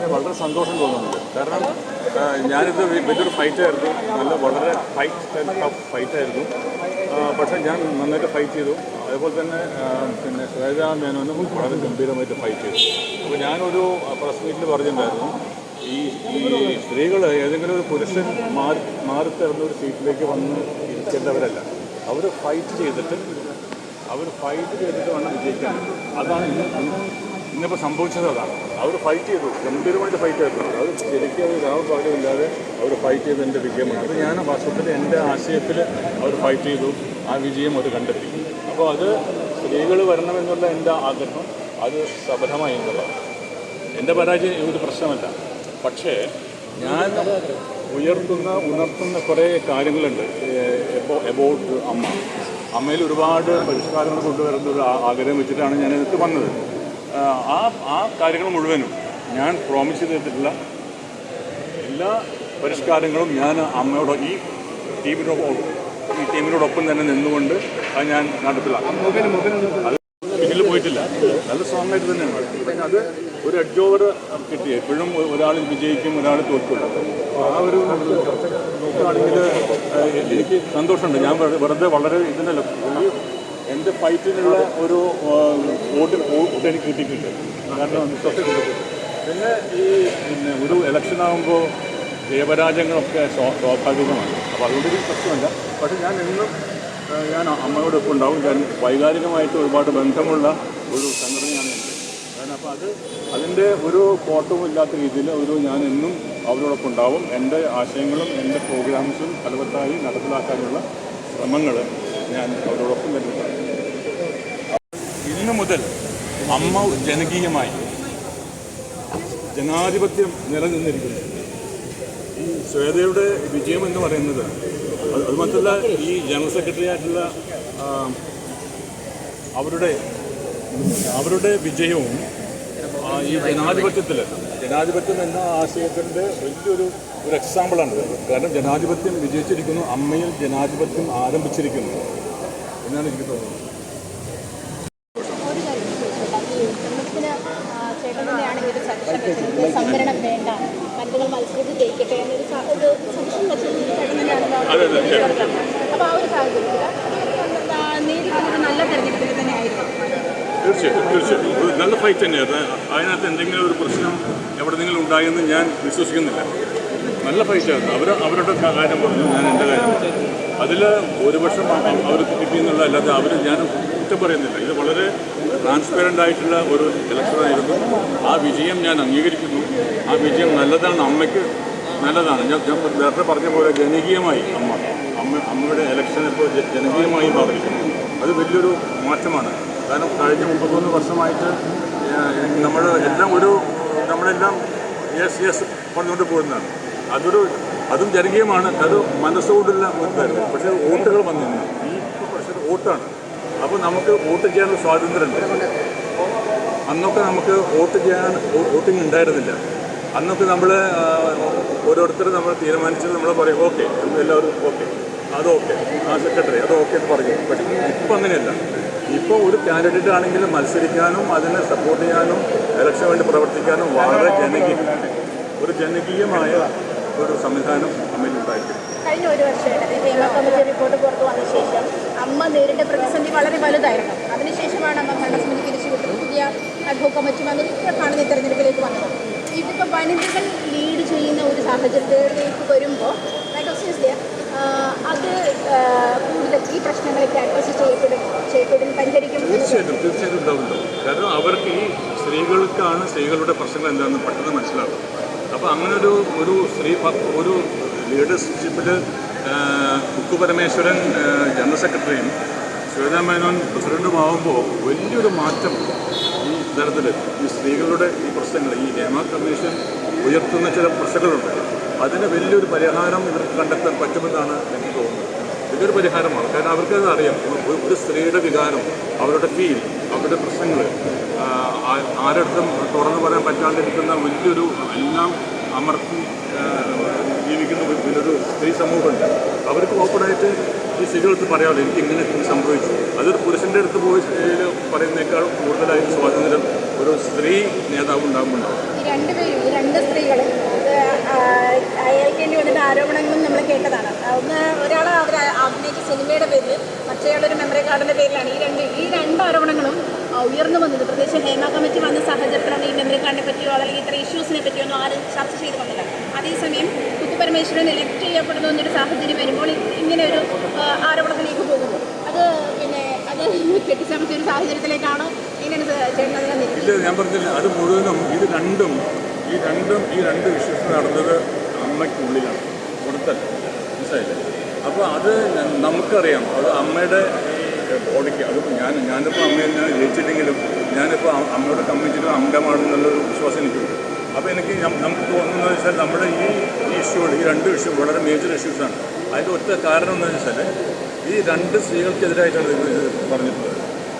പറഞ്ഞാൽ വളരെ സന്തോഷം തോന്നുന്നുണ്ട്. കാരണം ഞാനിത് വലിയൊരു ഫൈറ്റായിരുന്നു. നല്ല വളരെ ഫൈറ്റ് ടഫ് ഫൈറ്റായിരുന്നു. പക്ഷേ ഞാൻ നന്നായിട്ട് ഫൈറ്റ് ചെയ്തു. അതേപോലെ തന്നെ പിന്നെ ശ്വേത മേനോനും വളരെ ഗംഭീരമായിട്ട് ഫൈറ്റ് ചെയ്തു. അപ്പോൾ ഞാനൊരു പ്രസ് മീറ്റിൽ പറഞ്ഞിട്ടുണ്ടായിരുന്നു. ഈ ഈ സ്ത്രീകൾ ഏതെങ്കിലും ഒരു പുരുഷൻ മാറി മാറി തരുന്ന ഒരു സീറ്റിലേക്ക് വന്ന് ഇരിക്കേണ്ടവരല്ല. അവർ ഫൈറ്റ് ചെയ്തിട്ട് അവർ ഫൈറ്റ് ചെയ്തിട്ട് വേണം വിജയിക്കാൻ. അതാണ് ഇന്ന് ഇന്നിപ്പോൾ സംഭവിച്ചത് അതാണ്. അവർ ഫൈറ്റ് ചെയ്തു. ഗംഭീരമായിട്ട് ഫൈറ്റ് ചെയ്തു. അത് ശരിക്കും രാവ് പാടില്ലാതെ അവർ ഫൈറ്റ് ചെയ്ത് എന്റെ വിജയമാണ്. അത് ഞാൻ വാസ്തവത്തിൽ എന്റെ ആശയത്തിൽ അവർ ഫൈറ്റ് ചെയ്തു. ആ വിജയം അവർ കണ്ടെത്തി അപ്പോൾ അത് സ്ത്രീകൾ വരണമെന്നുള്ള എന്റെ ആഗ്രഹം അത് സഫലമായി എന്നുള്ളതാണ്. എന്റെ പരാജയം ഒരു പ്രശ്നമല്ല. പക്ഷേ ഞാൻ ഉയർത്തുന്ന ഉണർത്തുന്ന കുറേ കാര്യങ്ങളുണ്ട്. എബോ എബൌട്ട് അമ്മ. അമ്മയിൽ ഒരുപാട് പരിഷ്കാരങ്ങൾ കൊണ്ടുവരുന്ന ഒരു ആഗ്രഹം വെച്ചിട്ടാണ് ഞാൻ ഇതിലേക്ക് വന്നത്. ആ, ആ കാര്യങ്ങൾ മുഴുവനും ഞാൻ പ്രോമിസ് ചെയ്തിട്ടുള്ള എല്ലാ പരിഷ്കാരങ്ങളും ഞാൻ അമ്മയോട് ഈ ടീമിനോട് ഈ ടീമിനോടൊപ്പം തന്നെ നിന്നുകൊണ്ട് അത് ഞാൻ അത് ഇതിൽ പോയിട്ടില്ല. നല്ല സ്ട്രോങ് ആയിട്ട് തന്നെയാണ്. പിന്നെ അത് ഒരു എഡ്ജ് ഓവർ കിട്ടി എപ്പോഴും ഒരാൾ വിജയിക്കും ഒരാൾ തോൽക്കും. ആ ഒരു നോക്കുകയാണെങ്കിൽ എനിക്ക് സന്തോഷമുണ്ട്. ഞാൻ വെറുതെ വളരെ ഇതിനല്ല എന്റെ ഫൈറ്റിനുള്ള ഒരു വോട്ട് വോട്ട് എനിക്ക് കിട്ടിയിട്ടുണ്ട്. കാരണം പിന്നെ ഈ പിന്നെ ഒരു ഇലക്ഷൻ ആകുമ്പോൾ ദേവരാജ്യങ്ങളൊക്കെ സ്വാ- സ്വാഭാവികമാണ്. അപ്പോൾ അതുകൊണ്ട് എനിക്ക് പ്രശ്നമല്ല. പക്ഷേ ഞാൻ എന്നും ഞാൻ അമ്മയോടൊപ്പം ഉണ്ടാവും. ഞാൻ വൈകാരികമായിട്ട് ഒരുപാട് ബന്ധമുള്ള ഒരു സംഘടനയാണ് എന്റെ കാരണം അപ്പോൾ അത് അതിന്റെ ഒരു കോട്ടവും ഇല്ലാത്ത രീതിയിൽ ഒരു ഞാൻ എന്നും അവരോടൊപ്പം ഉണ്ടാവും. എന്റെ ആശയങ്ങളും എന്റെ പ്രോഗ്രാംസും ഫലവത്തായി നടപ്പിലാക്കാനുള്ള ശ്രമങ്ങൾ ഞാൻ അവരോടൊപ്പം തന്നെ. ഇന്ന് മുതൽ അമ്മ ജനകീയമായി ജനാധിപത്യം നിലനിന്നിരിക്കുന്നു ഈ ശ്വേതയുടെ വിജയം എന്ന് പറയുന്നത് അത് മാത്രമല്ല ഈ ജനറൽ സെക്രട്ടറി ആയിട്ടുള്ള അവരുടെ അവരുടെ വിജയവും ഈ ജനാധിപത്യത്തിൽ ജനാധിപത്യം എന്ന ആശയത്തിന്റെ വലിയൊരു ഒരു എക്സാമ്പിളാണ്. കാരണം ജനാധിപത്യം വിജയിച്ചിരിക്കുന്നു അമ്മയിൽ ജനാധിപത്യം ആരംഭിച്ചിരിക്കുന്നു എന്നാണ് എനിക്ക് തോന്നുന്നത് ഒരു കാര്യം ചോദിച്ചോട്ടെ ഈ തെരഞ്ഞെടുപ്പിന് ചേട്ടൻ തന്നെയാണ് ഈ ഒരു സജഷൻ വെച്ചത് സംവരണം വേണ്ട വനിതകൾ മത്സരത്തിൽ ജയിക്കട്ടെ എന്നൊരു സ- ഒരു സജഷൻ വെച്ചത് ചേട്ടൻ തീർച്ചയായിട്ടും തീർച്ചയായിട്ടും. നല്ല ഫൈറ്റ് തന്നെയായിരുന്നു അതിനകത്ത് എന്തെങ്കിലും ഒരു പ്രശ്നം എവിടെയെങ്കിലും ഉണ്ടായെന്ന് ഞാൻ വിശ്വസിക്കുന്നില്ല. നല്ല ഫൈറ്റായിരുന്നു അവർ അവരുടെ കാര്യം പറഞ്ഞു ഞാൻ എന്റെ കാര്യം അതിൽ ഭൂരിപക്ഷം അവർക്ക് കിട്ടിയെന്നുള്ള അല്ലാതെ അവർ ഞാൻ കുറ്റം പറയുന്നില്ല. ഇത് വളരെ ട്രാൻസ്പെറന്റ് ആയിട്ടുള്ള ഒരു ഇലക്ഷനായിരുന്നു ആ വിജയം ഞാൻ അംഗീകരിക്കുന്നു. ആ വിജയം നല്ലതാണ് അമ്മയ്ക്ക് നല്ലതാണ്. ഞാൻ നേരത്തെ പറഞ്ഞ പോലെ ജനകീയമായി അമ്മ. അമ്മ അമ്മയുടെ ഇലക്ഷൻ ഇപ്പോൾ ജനകീയമായി മാറിയിരിക്കുന്നു അത് വലിയൊരു മാറ്റമാണ്. കാരണം കഴിഞ്ഞ മുപ്പത്തൊന്ന് വർഷമായിട്ട് നമ്മൾ എല്ലാം ഒരു നമ്മളെല്ലാം യെസ് യെസ് പറഞ്ഞുകൊണ്ട് പോകുന്നതാണ്. അതൊരു അതും ജനകീയമാണ്. അത് മനസ്സുകൊണ്ടുള്ള ഇതായിരുന്നു പക്ഷേ വോട്ടുകൾ വന്നിരുന്നു ഈ പ്രശ്നം വോട്ടാണ്. അപ്പോൾ നമുക്ക് വോട്ട് ചെയ്യാനുള്ള സ്വാതന്ത്ര്യമുണ്ട്. അന്നൊക്കെ നമുക്ക് വോട്ട് ചെയ്യാൻ വോട്ടിംഗ് ഉണ്ടായിരുന്നില്ല. അന്നൊക്കെ നമ്മൾ ഓരോരുത്തർ നമ്മൾ തീരുമാനിച്ചത് നമ്മൾ പറയും ഓക്കെ എല്ലാവരും ഓക്കെ അത് ഓക്കെ ആ സെക്രട്ടറി അത് ഓക്കെ എന്ന് പറഞ്ഞു. പക്ഷേ ഇപ്പം അങ്ങനെയല്ല. ഇപ്പോൾ ഒരു കാൻഡിഡേറ്റ് ആണെങ്കിൽ മത്സരിക്കാനും അതിനെ സപ്പോർട്ട് ചെയ്യാനും ഇലക്ഷന് വേണ്ടി പ്രവർത്തിക്കാനും വളരെ ജനകീയ ഒരു ജനകീയമായ ഒരു സംവിധാനം അമ്മയിൽ അമ്മയിലുണ്ടായിരിക്കും കഴിഞ്ഞ ഒരു വർഷമായിട്ട് ഹേമ കമ്മിറ്റി റിപ്പോർട്ട് പുറത്തു വന്ന ശേഷം അമ്മ നേരിട്ട പ്രതിസന്ധി വളരെ വലുതായിരുന്നു. അതിനുശേഷമാണ് അമ്മ ഭരണസമിതി പിരിച്ചുവിട്ട് പുതിയ അഡ്വോ കമ്മിറ്റി ഇപ്പോൾ കാണുന്ന തെരഞ്ഞെടുപ്പിലേക്ക് വന്നത്. ഇതിപ്പോൾ വനിതകൾ ലീഡ് ചെയ്യുന്ന ഒരു സാഹചര്യത്തിലേക്ക് വരുമ്പോൾ അത് കൂടുതൽ ഈ പ്രശ്നങ്ങളൊക്കെ അഡ്രസ് ചെയ്യപ്പെടും ചെയ്യപ്പെടും പരിഹരിക്കും? തീർച്ചയായിട്ടും തീർച്ചയായിട്ടും ഉണ്ടാവുമല്ലോ കാരണം അവർക്ക് ഈ സ്ത്രീകൾക്കാണ് സ്ത്രീകളുടെ പ്രശ്നങ്ങൾ എന്താണെന്ന് പെട്ടെന്ന് മനസ്സിലാക്കും അപ്പോൾ അങ്ങനെ ഒരു ഒരു സ്ത്രീ ഒരു ലീഡർഷിപ്പിൽ കുക്കു പരമേശ്വരൻ ജനറൽ സെക്രട്ടറിയും ശ്വേതാ മേനോൻ പ്രസിഡന്റുമാകുമ്പോൾ വലിയൊരു മാറ്റം ഈ തരത്തിൽ ഈ സ്ത്രീകളുടെ ഈ പ്രശ്നങ്ങൾ ഈ നിയമ കമ്മീഷൻ ഉയർത്തുന്ന ചില പ്രശ്നങ്ങളുണ്ട്. അതിന് വലിയൊരു പരിഹാരം ഇവർക്ക് കണ്ടെത്താൻ പറ്റുമെന്നാണ് എനിക്ക് തോന്നുന്നത്. ഇതൊരു പരിഹാരമാണ്. കാരണം അവർക്കത് അറിയാം. ഒരു സ്ത്രീയുടെ വികാരം അവരുടെ ഫീൽ അവരുടെ പ്രശ്നങ്ങൾ ആരടുത്തും തുറന്നു പറയാൻ പറ്റാണ്ടിരിക്കുന്ന വലിയൊരു എല്ലാം അമർത്തി ജീവിക്കുന്ന ഒരു സ്ത്രീ സമൂഹമുണ്ട്. അവർക്ക് ഓപ്പണായിട്ട് ഈ സ്ത്രീകളെടുത്ത് പറയാമല്ലോ എനിക്ക് ഇങ്ങനെ സംഭവിച്ചു. അതൊരു പുരുഷന്റെ അടുത്ത് പോയി പറയുന്നേക്കാൾ കൂടുതലായിട്ട് സ്വാതന്ത്ര്യം ഒരു സ്ത്രീ നേതാവ് ഉണ്ടാകുന്നുണ്ടാവും രണ്ട് സ്ത്രീകളും ഇത്, ആ, അയൽക്കേണ്ടി വന്നിട്ട് ആരോപണങ്ങളും നമ്മൾ കേട്ടതാണ്. ഒന്ന് ഒരാൾ അവർ അഭിനയിച്ച സിനിമയുടെ പേരിൽ മറ്റേയാളൊരു മെമ്മറി കാർഡിന്റെ പേരിലാണ് ഈ രണ്ട് ഈ രണ്ട് ആരോപണങ്ങളും ഉയർന്നു വന്നത്. പ്രത്യേകിച്ച് ഹേമ കമ്മിറ്റി വന്ന സാഹചര്യത്തിലാണ് ഈ മെമ്മറി കാർഡിനെ പറ്റിയോ അല്ലെങ്കിൽ ഇത്ര ഇഷ്യൂസിനെ പറ്റിയോ ഒന്നും ആരും ചർച്ച ചെയ്ത് വന്നില്ല അതേസമയം കുത്തുപരമേശ്വരൻ ഇലക്ട് ചെയ്യപ്പെടുന്ന എന്നൊരു സാഹചര്യം വരുമ്പോൾ ഇങ്ങനെ ഒരു ആരോപണത്തിലേക്ക് പോകുന്നു. അത് പിന്നെ അത് കെട്ടിച്ചമച്ച ഒരു സാഹചര്യത്തിലേക്കാണോ ഇല്ല ഞാൻ പറഞ്ഞില്ല. അത് മുഴുവനും ഇത് രണ്ടും ഈ രണ്ടും ഈ രണ്ട് വിഷയത്തിൽ നടന്നത് അമ്മയ്ക്കുള്ളിലാണ്. പുറത്തല്ല മനസ്സിലായില്ലേ? അപ്പോൾ അത് നമുക്കറിയാം. അത് അമ്മയുടെ ബോഡിക്ക് അത് ഞാൻ ഞാനിപ്പോൾ അമ്മയെ ഞാൻ ജയിച്ചില്ലെങ്കിലും ഞാനിപ്പോൾ അമ്മയോട് കമ്മിറ്റിയിലും അംഗമാണെന്നുള്ളൊരു വിശ്വാസം എനിക്കുണ്ട്. അപ്പോൾ എനിക്ക് നമുക്ക് തോന്നുന്നത് വെച്ചാൽ നമ്മുടെ ഈ ഇഷ്യൂ ഈ രണ്ട് ഇഷ്യൂ വളരെ മേജർ ഇഷ്യൂസാണ് അതിന്റെ ഒറ്റ കാരണം എന്താണെന്ന് വെച്ചാൽ ഈ രണ്ട് സ്ത്രീകൾക്കെതിരായിട്ടാണ് ഇത് പറഞ്ഞിട്ടുള്ളത്.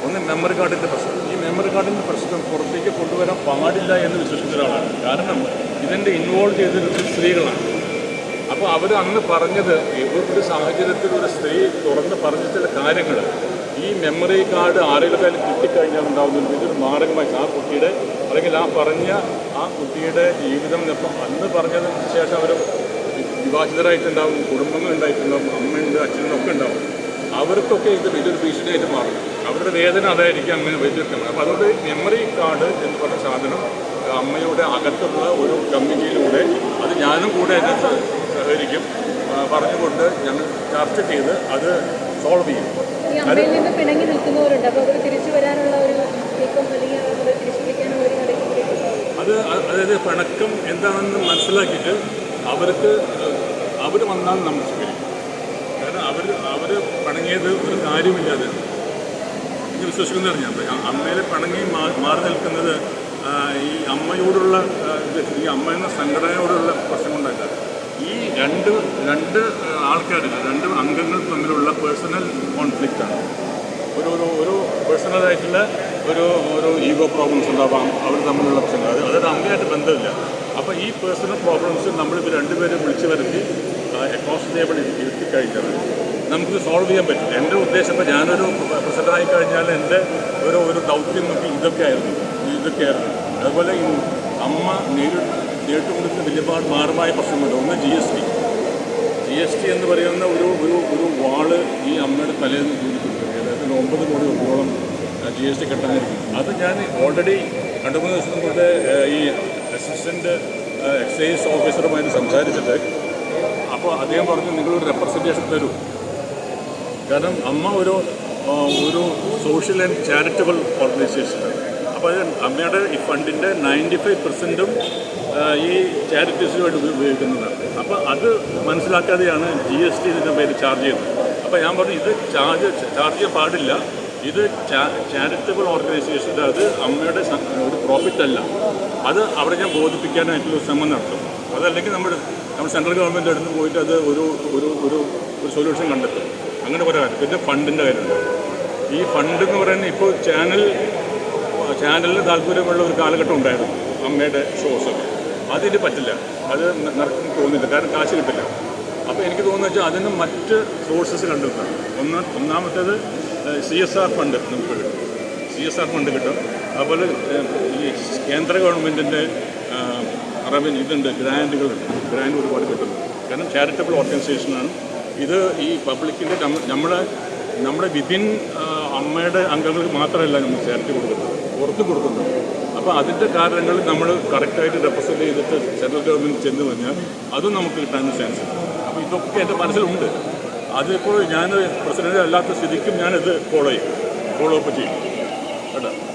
ഒന്ന് മെമ്മറി കാർഡിന്റെ പ്രശ്നം. ഈ മെമ്മറി കാർഡിന്റെ പ്രശ്നം പുറത്തേക്ക് കൊണ്ടുവരാൻ പാടില്ല എന്ന് വിശ്വസിക്കുന്ന ഒരാളാണ്. കാരണം ഇതിന്റെ ഇൻവോൾവ് ചെയ്തിരുന്നത് സ്ത്രീകളാണ്. അപ്പോൾ അവർ അന്ന് പറഞ്ഞത് ഒരു സാഹചര്യത്തിൽ ഒരു സ്ത്രീ തുറന്ന് പറഞ്ഞ ചില കാര്യങ്ങൾ. ഈ മെമ്മറി കാർഡ് ആരെങ്കിലും കയ്യിൽ കിട്ടിക്കഴിഞ്ഞാൽ ഉണ്ടാകുന്ന ഇതൊരു മാരകമായി ആ കുട്ടിയുടെ അല്ലെങ്കിൽ ആ പറഞ്ഞ ആ കുട്ടിയുടെ ജീവിതം ഇപ്പം അന്ന് പറഞ്ഞതിന് ശേഷം അവർ വിവാഹിതരായിട്ടുണ്ടാവും കുടുംബങ്ങൾ ഉണ്ടായിട്ടുണ്ടാവും അമ്മയുണ്ട് അച്ഛനും ഒക്കെ ഉണ്ടാവും. അവർക്കൊക്കെ ഇത് വലിയൊരു ഭീഷണിയായിട്ട് മാറും. അവരുടെ വേദന അതായിരിക്കും അങ്ങനെ വലിയൊരു അപ്പോൾ അതുകൊണ്ട് മെമ്മറി കാർഡ് എന്ന് പറഞ്ഞ സാധനം അമ്മയുടെ അകത്തുള്ള ഒരു കമ്മിറ്റിയിലൂടെ അത് ഞാനും കൂടെ അതിനകത്ത് സഹകരിക്കും പറഞ്ഞുകൊണ്ട് ഞങ്ങൾ ചർച്ച ചെയ്ത് അത് സോൾവ് ചെയ്യും. പിണങ്ങി നിൽക്കുന്നവരുണ്ട്. അപ്പോൾ അവർ തിരിച്ചു വരാനുള്ള ഒരു അത് അതായത് പിണക്കം എന്താണെന്ന് മനസ്സിലാക്കിയിട്ട് അവർക്ക് അവർ വന്നാൽ നമ്മൾ സ്വീകരിക്കും. കാരണം അവർ അവർ പിണങ്ങിയത് ഒരു കാര്യമില്ലാതെ. എനിക്ക് വിശ്വസിക്കുന്നതാണ് ഞാൻ അമ്മയിലെ പിണങ്ങി മാറി നിൽക്കുന്നത് ഈ അമ്മയോടുള്ള ഈ അമ്മ എന്ന സംഘടനയോടുള്ള പ്രശ്നം കൊണ്ടല്ല രണ്ട് രണ്ട് ആൾക്കാർ രണ്ട് അംഗങ്ങൾ തമ്മിലുള്ള പേഴ്സണൽ കോൺഫ്ലിക്റ്റാണ് ഒരു ഒരു ഒരു പേഴ്സണലായിട്ടുള്ള ഒരു ഒരു ഈഗോ പ്രോബ്ലംസ് ഉണ്ടാവാം. അവർ തമ്മിലുള്ള പ്രശ്നങ്ങൾ. അത് അതൊരു അമ്മയായിട്ട് ബന്ധമില്ല. അപ്പോൾ ഈ പേഴ്സണൽ പ്രോബ്ലംസ് നമ്മളിപ്പോൾ രണ്ടുപേരും വിളിച്ചു വരുത്തി അക്കോസ് ടേബിൾ ഇരുത്തി കഴിഞ്ഞാൽ നമുക്ക് സോൾവ് ചെയ്യാൻ പറ്റും. എന്റെ ഉദ്ദേശം ഇപ്പോൾ ഞാനൊരു പ്രസിഡന്റായി കഴിഞ്ഞാൽ എന്റെ ഒരു ഒരു ദൗത്യം നോക്കി ഇതൊക്കെ ആയിരുന്നു. ഇതൊക്കെ ആയിരുന്നു. അതുപോലെ അമ്മ നേരിട്ട് നേരിട്ട് വലിയ മാറുമായ പ്രശ്നമുണ്ട് ഒന്ന് G S T G S T എന്ന് പറയുന്ന ഒരു ഒരു ഒരു വാൾ ഈ അമ്മയുടെ തലയിൽ നിന്ന് കൂടിയിട്ടുണ്ട് ഏകദേശം ഒമ്പത് കോടി രൂപയോളം ജി എസ് ടി കെട്ടാനായിരിക്കും അത് ഞാൻ ഓൾറെഡി രണ്ട് മൂന്ന് ദിവസം ഏഹ്, ഈ അസിസ്റ്റന്റ് എക്സൈസ് ഓഫീസറുമായിട്ട് സംസാരിച്ചിട്ട് അപ്പോൾ അദ്ദേഹം പറഞ്ഞു നിങ്ങളൊരു റെപ്രസെന്റേഷൻ തരൂ. കാരണം അമ്മ ഒരു ഒരു സോഷ്യൽ ആൻഡ് ചാരിറ്റബിൾ ഓർഗനൈസേഷനാണ് അപ്പോൾ അത് അമ്മയുടെ ഈ ഫണ്ടിന്റെ നയന്റി ഫൈവ് പെർസെന്റും ഈ ചാരിറ്റീസിന് വേണ്ടി ഉപ- ഉപയോഗിക്കുന്നതാണ് അപ്പോൾ അത് മനസ്സിലാക്കാതെയാണ് ജി എസ് ടി ഇതിന്റെ പേര് ചാർജ് ചെയ്യുന്നത്. അപ്പോൾ ഞാൻ പറഞ്ഞു ഇത് ചാർജ് ചാർജ് ചെയ്യാൻ പാടില്ല. ഇത് ചാരിറ്റബിൾ ഓർഗനൈസേഷന്റെ അത് അമ്മയുടെ ഒരു പ്രോഫിറ്റ് അല്ല. അത് അവിടെ ഞാൻ ബോധിപ്പിക്കാനായിട്ടുള്ള ശ്രമം നടത്തും. അതല്ലെങ്കിൽ നമ്മൾ നമ്മൾ സെൻട്രൽ ഗവൺമെന്റ് അടുത്ത് പോയിട്ട് അത് ഒരു ഒരു ഒരു ഒരു സൊല്യൂഷൻ കണ്ടെത്തും. അങ്ങനെ പറയാം പിന്നെ ഫണ്ടിന്റെ കാര്യമുണ്ട്. ഈ ഫണ്ട് എന്ന് പറയുന്നത് ഇപ്പോൾ ചാനൽ ചാനലിന് താല്പര്യമുള്ള ഒരു കാലഘട്ടം ഉണ്ടായിരുന്നു അമ്മയുടെ ഷോസ് അതിന് പറ്റില്ല. അത് നടക്കും തോന്നില്ല. കാരണം കാശ് കിട്ടില്ല അപ്പോൾ എനിക്ക് തോന്നുന്നു വെച്ചാൽ അതിന് മറ്റ് സോഴ്സസ് കണ്ടെത്താം ഒന്ന് ഒന്നാമത്തേത് സി എസ് ആർ ഫണ്ട് നമുക്ക് കിട്ടും. സി എസ് ആർ ഫണ്ട് കിട്ടും. അതുപോലെ ഈ കേന്ദ്ര ഗവൺമെന്റിന്റെ റവന്യൂ ഇതുണ്ട് ഗ്രാന്റുകളുണ്ട് ഗ്രാൻഡ് ഒരുപാട് കിട്ടുന്നു. കാരണം ചാരിറ്റബിൾ ഓർഗനൈസേഷനാണ് ഇത് ഈ പബ്ലിക്കിന്റെ നമ്മുടെ നമ്മുടെ വിതിൻ അമ്മയുടെ അംഗങ്ങൾക്ക് മാത്രമല്ല നമ്മൾ ചാരിറ്റി കൊടുക്കുന്നത്. പുറത്ത് കൊടുക്കുന്നുണ്ട്. അപ്പോൾ അതിന്റെ കാരണങ്ങൾ നമ്മൾ കറക്റ്റായിട്ട് റെപ്രസെന്റ് ചെയ്തിട്ട് സെൻട്രൽ ഗവൺമെന്റ് ചെന്ന് കഴിഞ്ഞാൽ അതും നമുക്ക് കിട്ടാൻ ചാൻസ് ഉണ്ട് അപ്പോൾ ഇതൊക്കെ എന്റെ മനസ്സിലുണ്ട്. അതിപ്പോൾ ഞാൻ പ്രസിഡന്റ് അല്ലാത്ത സ്ഥിതിക്കും ഞാനിത് ഫോളോ ചെയ്യും. ഫോളോ അപ്പ് ചെയ്യും. കേട്ടോ?